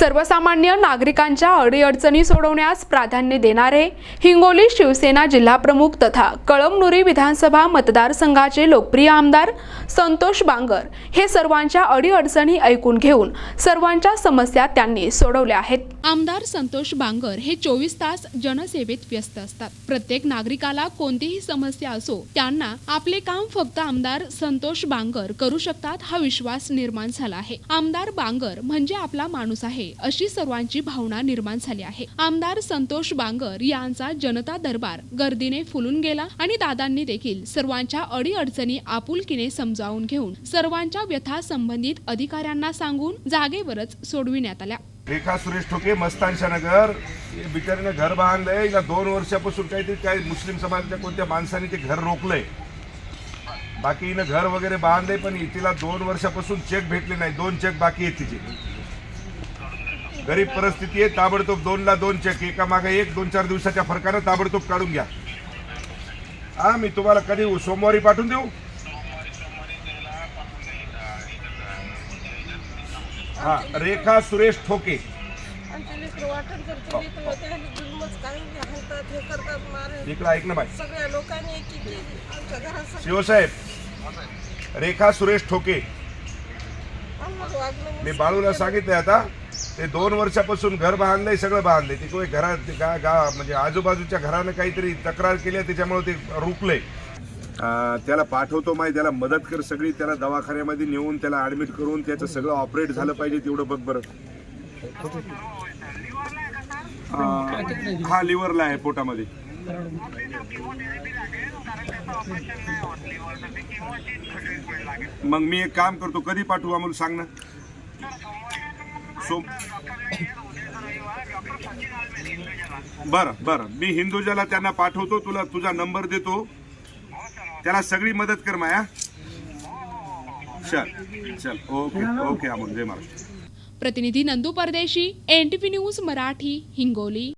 सर्वसामान्य नागरिकांच्या अडीअडचणी सोडवण्यास प्राधान्य देणारे हिंगोली शिवसेना जिल्हाप्रमुख तथा कळमनुरी विधानसभा मतदारसंघाचे लोकप्रिय आमदार संतोष बांगर हे सर्वांच्या अडीअडचणी ऐकून घेऊन सर्वांच्या समस्या त्यांनी सोडवल्या आहेत. आमदार संतोष बांगर हे चोवीस तास जनसेवेत व्यस्त असतात. प्रत्येक नागरिकाला कोणतीही समस्या असो त्यांना आपले काम फक्त आमदार संतोष बांगर करू शकतात हा विश्वास निर्माण झाला आहे. आमदार बांगर म्हणजे आपला माणूस आहे अशी सर्वांची भावना निर्माण झाली आहे. आमदार संतोष बांगर यांचा जनता दरबार गर्दीने फुलून गेला आणि दादांनी देखील सर्वांच्या अडीअडचणी आपुलकीने समजावून घेऊन सर्वांच्या व्यथा संबंधित अधिकाऱ्यांना सांगून जागेवरच सोडविण्यात आल्या. रेखा सुरेश ठोके मस्तानशा नगर हे बिचारीनं घर बांधलंय. हिला दोन वर्षापासून काहीतरी काय मुस्लिम समाजाच्या कोणत्या माणसाने ते घर रोखलंय. बाकी हिनं घर वगैरे बांधलंय पण तिला दोन वर्षापासून चेक भेटले नाही. दोन चेक बाकी आहेत तिचे. गरीब परिस्थिती आहे. ताबडतोब दोनला दोन चेक एका मागे एक दोन चार दिवसाच्या फरकानं ताबडतोब काढून घ्या. हा मी तुम्हाला कधी सोमवारी पाठवून देऊ? हा रेखा सुरेश ठोके. आमचे लेकरं वाटण करते लेकरं होते आणि जुलमच काही हाणतात हे करतात मारे. इकडं ऐक ना बाई. सगळ्या लोकांनी एकी केली. आमच्या घरात सगळं शिवसाहेब रेखा सुरेश ठोके. आम्हाला वागणं मी बाळूला सांगितलंय आता ते दोन वर्षापासून घर बांधलंय सगळं बांधलंय. ते कोणी घरात गा गा म्हणजे आजूबाजूच्या घरानं काहीतरी तक्रार केली आहे, त्याच्यामुळे ते रुकलंय. अं, त्याला पाठवतो माय त्याला मदत कर सगळी त्याला दवाखान्यामध्ये नेऊन त्याला ऍडमिट करून त्याचं सगळं ऑपरेट झालं पाहिजे तेवढं बघ बरं. हा लिव्हरला आहे पोटामध्ये. मग मी एक काम करतो कधी पाठवू आम्हाला सांग ना. सो बरं बरं. मी हिंदुजाला त्यांना पाठवतो तुला तुझा नंबर देतो. त्याला सगळी मदत कर माया. चल चल. ओके ओके अमोल जय महाराष्ट्र. प्रतिनिधी नंदू परदेशी एनटीपी न्यूज मराठी हिंगोली.